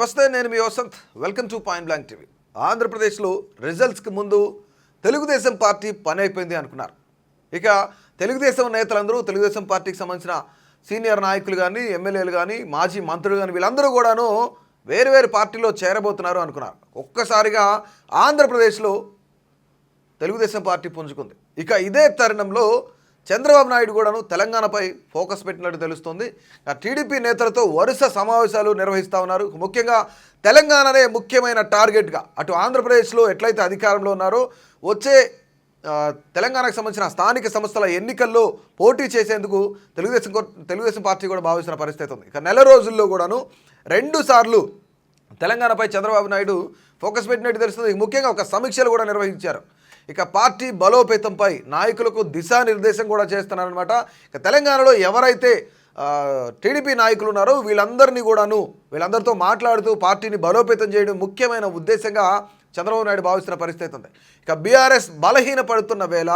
నమస్తే నేను మీ Vasanth. Welcome to point blank TV. ఆంధ్రప్రదేశ్లో రిజల్ట్స్కి ముందు తెలుగుదేశం పార్టీ పని అయిపోయింది అనుకున్నారు. ఇక తెలుగుదేశం నేతలందరూ తెలుగుదేశం పార్టీకి సంబంధించిన సీనియర్ నాయకులు కానీ ఎమ్మెల్యేలు కానీ మాజీ మంత్రులు కానీ వీళ్ళందరూ కూడాను వేరు వేరు పార్టీలో చేరబోతున్నారు అనుకున్నారు. ఒక్కసారిగా ఆంధ్రప్రదేశ్లో తెలుగుదేశం పార్టీ పుంజుకుంది. ఇక ఇదే తరుణంలో చంద్రబాబు నాయుడు కూడాను తెలంగాణపై ఫోకస్ పెట్టినట్టు తెలుస్తుంది. టీడీపీ నేతలతో వరుస సమావేశాలు నిర్వహిస్తూ ఉన్నారు. ముఖ్యంగా తెలంగాణనే ముఖ్యమైన టార్గెట్గా అటు ఆంధ్రప్రదేశ్లో ఎట్లయితే అధికారంలో ఉన్నారో వచ్చే తెలంగాణకు సంబంధించిన స్థానిక సంస్థల ఎన్నికల్లో పోటీ చేసేందుకు తెలుగుదేశం తెలుగుదేశం పార్టీ కూడా భావిస్తున్న పరిస్థితి ఉంది. ఇక నెల రోజుల్లో కూడాను రెండు సార్లు తెలంగాణపై చంద్రబాబు నాయుడు ఫోకస్ పెట్టినట్టు తెలుస్తుంది. ముఖ్యంగా ఒక సమీక్షలు కూడా నిర్వహించారు. ఇక పార్టీ బలోపేతంపై నాయకులకు దిశానిర్దేశం కూడా చేస్తున్నారనమాట ఇక తెలంగాణలో ఎవరైతే టీడీపీ నాయకులు ఉన్నారో వీళ్ళందరినీ కూడాను వీళ్ళందరితో మాట్లాడుతూ పార్టీని బలోపేతం చేయడం ముఖ్యమైన ఉద్దేశంగా చంద్రబాబు నాయుడు భావిస్తున్న పరిస్థితి ఉంది. ఇక బీఆర్ఎస్ బలహీన పడుతున్న వేళ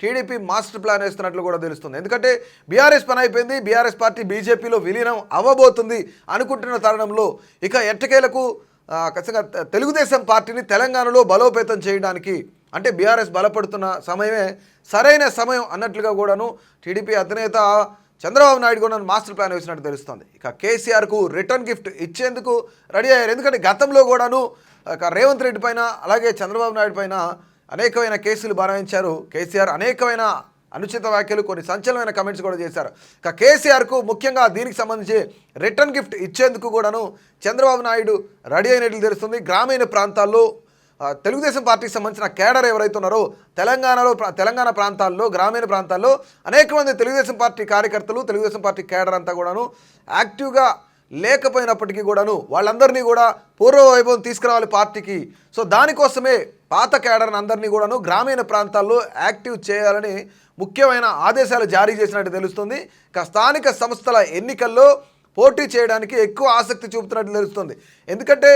టీడీపీ మాస్టర్ ప్లాన్ వేస్తున్నట్లు కూడా తెలుస్తుంది. ఎందుకంటే బీఆర్ఎస్ పని అయిపోయింది బీఆర్ఎస్ పార్టీ బీజేపీలో విలీనం అవ్వబోతుంది అనుకుంటున్న తరుణంలో ఇక ఎట్టకేలకు ఖచ్చితంగా తెలుగుదేశం పార్టీని తెలంగాణలో బలోపేతం చేయడానికి అంటే బీఆర్ఎస్ బలపడుతున్న సమయమే సరైన సమయం అన్నట్లుగా కూడాను టీడీపీ అధినేత చంద్రబాబు నాయుడు కూడా మాస్టర్ ప్లాన్ వేసినట్టు తెలుస్తుంది. ఇక కేసీఆర్కు రిటర్న్ గిఫ్ట్ ఇచ్చేందుకు రెడీ అయ్యారు. ఎందుకంటే గతంలో కూడాను రేవంత్ రెడ్డి పైన అలాగే చంద్రబాబు నాయుడు పైన అనేకమైన కేసులు భారాయించారు కేసీఆర్ అనేకమైన అనుచిత వ్యాఖ్యలు కొన్ని సంచలనమైన కమెంట్స్ కూడా చేశారు. ఇక కేసీఆర్కు ముఖ్యంగా దీనికి సంబంధించి రిటర్న్ గిఫ్ట్ ఇచ్చేందుకు కూడాను చంద్రబాబు నాయుడు రెడీ అయినట్లు తెలుస్తుంది. గ్రామీణ ప్రాంతాల్లో తెలుగుదేశం పార్టీకి సంబంధించిన కేడర్ ఎవరైతే ఉన్నారో తెలంగాణలో తెలంగాణ ప్రాంతాల్లో గ్రామీణ ప్రాంతాల్లో అనేక మంది తెలుగుదేశం పార్టీ కార్యకర్తలు తెలుగుదేశం పార్టీ కేడర్ అంతా కూడాను యాక్టివ్గా లేకపోయినప్పటికీ కూడాను వాళ్ళందరినీ కూడా పూర్వ వైభవం తీసుకురావాలి పార్టీకి. సో దానికోసమే పాత కేడర్ని అందరినీ కూడాను గ్రామీణ ప్రాంతాల్లో యాక్టివ్ చేయాలని ముఖ్యమైన ఆదేశాలు జారీ చేసినట్టు తెలుస్తుంది. ఇక స్థానిక సంస్థల ఎన్నికల్లో పోటీ చేయడానికి ఎక్కువ ఆసక్తి చూపుతున్నట్లు తెలుస్తుంది. ఎందుకంటే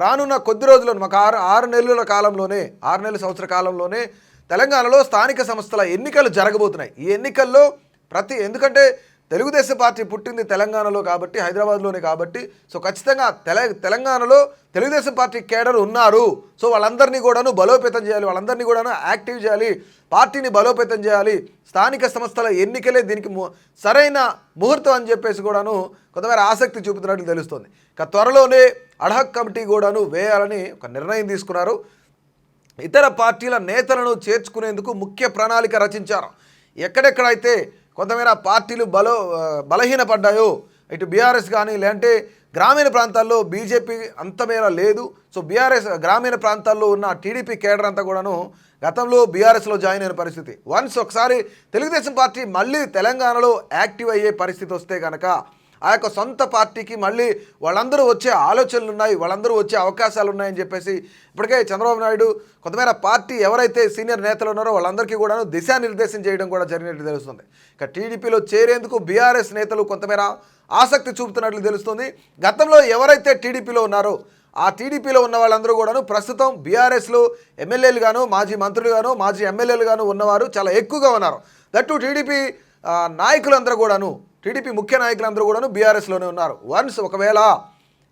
రానున్న కొద్ది రోజుల్లో మాకు ఆరు ఆరు నెలల కాలంలోనే ఆరు నెలల సంవత్సర కాలంలోనే తెలంగాణలో స్థానిక సంస్థల ఎన్నికలు జరగబోతున్నాయి. ఈ ఎన్నికల్లో ప్రతి ఎందుకంటే తెలుగుదేశం పార్టీ పుట్టింది తెలంగాణలో కాబట్టి హైదరాబాద్లోనే కాబట్టి సో ఖచ్చితంగా తెల తెలంగాణలో తెలుగుదేశం పార్టీ కేడర్ ఉన్నారు. సో వాళ్ళందరినీ కూడాను బలోపేతం చేయాలి వాళ్ళందరినీ కూడాను యాక్టివ్ చేయాలి పార్టీని బలోపేతం చేయాలి స్థానిక సంస్థల ఎన్నికలే దీనికి ము- సరైన ముహూర్తం అని చెప్పేసి కూడాను కొంతమేర ఆసక్తి చూపుతున్నట్లు తెలుస్తుంది. ఇక త్వరలోనే అడహక్ కమిటీ కూడాను వేయాలని ఒక నిర్ణయం తీసుకున్నారు. ఇతర పార్టీల నేతలను చేర్చుకునేందుకు ముఖ్య ప్రణాళిక రచించారు. ఎక్కడెక్కడైతే కొంతమేర పార్టీలు బలో బలహీనపడ్డాయో. ఇటు బీఆర్ఎస్ కానీ లేదంటే గ్రామీణ ప్రాంతాల్లో బీజేపీ అంతమేర లేదు. సో బీఆర్ఎస్ గ్రామీణ ప్రాంతాల్లో ఉన్న టీడీపీ కేడర్ అంతా కూడాను గతంలో బీఆర్ఎస్లో జాయిన్ అయిన పరిస్థితి. వన్స్ ఒకసారి తెలుగుదేశం పార్టీ మళ్ళీ తెలంగాణలో యాక్టివ్ అయ్యే పరిస్థితి వస్తే కనుక ఆ యొక్క సొంత పార్టీకి మళ్ళీ వాళ్ళందరూ వచ్చే ఆలోచనలు ఉన్నాయి వాళ్ళందరూ వచ్చే అవకాశాలు ఉన్నాయని చెప్పేసి ఇప్పటికే చంద్రబాబు నాయుడు కొంతమేర పార్టీ ఎవరైతే సీనియర్ నేతలు ఉన్నారో వాళ్ళందరికీ కూడాను దిశానిర్దేశం చేయడం కూడా జరిగినట్లు తెలుస్తుంది. ఇక టీడీపీలో చేరేందుకు బీఆర్ఎస్ నేతలు కొంతమేర ఆసక్తి చూపుతున్నట్లు తెలుస్తుంది. గతంలో ఎవరైతే టీడీపీలో ఉన్నారో ఆ టీడీపీలో ఉన్న వాళ్ళందరూ కూడాను ప్రస్తుతం బీఆర్ఎస్లో ఎమ్మెల్యేలు గాను మాజీ మంత్రులు గాను మాజీ ఎమ్మెల్యేలు గాను ఉన్నవారు చాలా ఎక్కువగా ఉన్నారు. దట్టు టీడీపీ నాయకులందరూ కూడాను టీడీపీ ముఖ్య నాయకులందరూ కూడాను బీఆర్ఎస్లోనే ఉన్నారు. వన్స్ ఒకవేళ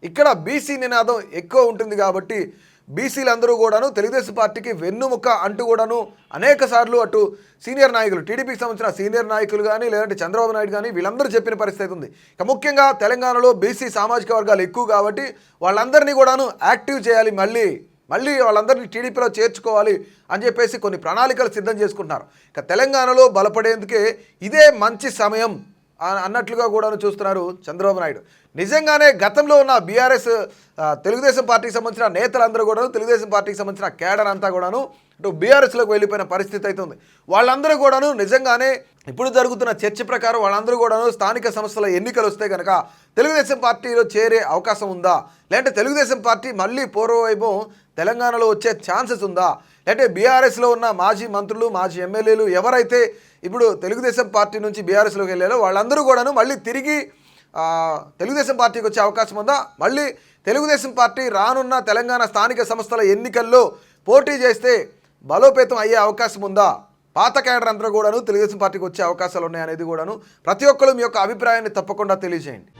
ఇక్కడ బీసీ నినాదం ఎక్కువ ఉంటుంది కాబట్టి బీసీలందరూ కూడాను తెలుగుదేశం పార్టీకి వెన్నుముక అంటూ కూడాను అనేక సార్లు అటు సీనియర్ నాయకులు టీడీపీకి సంబంధించిన సీనియర్ నాయకులు కానీ లేదంటే చంద్రబాబు నాయుడు కానీ వీళ్ళందరూ చెప్పిన పరిస్థితి ఉంది. ఇక ముఖ్యంగా తెలంగాణలో బీసీ సామాజిక వర్గాలు ఎక్కువ కాబట్టి వాళ్ళందరినీ కూడాను యాక్టివ్ చేయాలి మళ్ళీ మళ్ళీ వాళ్ళందరినీ టీడీపీలో చేర్చుకోవాలి అని చెప్పేసి కొన్ని ప్రణాళికలు సిద్ధం చేసుకుంటున్నారు. ఇక తెలంగాణలో బలపడేందుకే ఇదే మంచి సమయం. అన్నట్లుగా కూడా చూస్తున్నారు చంద్రబాబు నాయుడు. నిజంగానే గతంలో ఉన్న బీఆర్ఎస్ తెలుగుదేశం పార్టీకి సంబంధించిన నేతలందరూ కూడాను తెలుగుదేశం పార్టీకి సంబంధించిన కేడర్ అంతా కూడాను ఇటు బీఆర్ఎస్లోకి వెళ్ళిపోయిన పరిస్థితి అయితే ఉంది వాళ్ళందరూ కూడాను నిజంగానే ఇప్పుడు జరుగుతున్న చర్చ ప్రకారం వాళ్ళందరూ కూడాను స్థానిక సంస్థల ఎన్నికలు వస్తే కనుక తెలుగుదేశం పార్టీలో చేరే అవకాశం ఉందా? లేదంటే తెలుగుదేశం పార్టీ మళ్ళీ పూర్వవైపు తెలంగాణలో వచ్చే ఛాన్సెస్ ఉందా? అంటే బీఆర్ఎస్లో ఉన్న మాజీ మంత్రులు మాజీ ఎమ్మెల్యేలు ఎవరైతే ఇప్పుడు తెలుగుదేశం పార్టీ నుంచి బీఆర్ఎస్లోకి వెళ్ళారో వాళ్ళందరూ కూడాను మళ్ళీ తిరిగి తెలుగుదేశం పార్టీకి వచ్చే అవకాశం ఉందా? మళ్ళీ తెలుగుదేశం పార్టీ రానున్న తెలంగాణ స్థానిక సంస్థల ఎన్నికల్లో పోటీ చేస్తే బలోపేతం అయ్యే అవకాశం ఉందా? పాత క్యాడర్ అందరూ కూడాను తెలుగుదేశం పార్టీకి వచ్చే అవకాశాలు ఉన్నాయనేది కూడాను ప్రతి ఒక్కరు మీ యొక్క అభిప్రాయాన్ని తప్పకుండా తెలియజేయండి.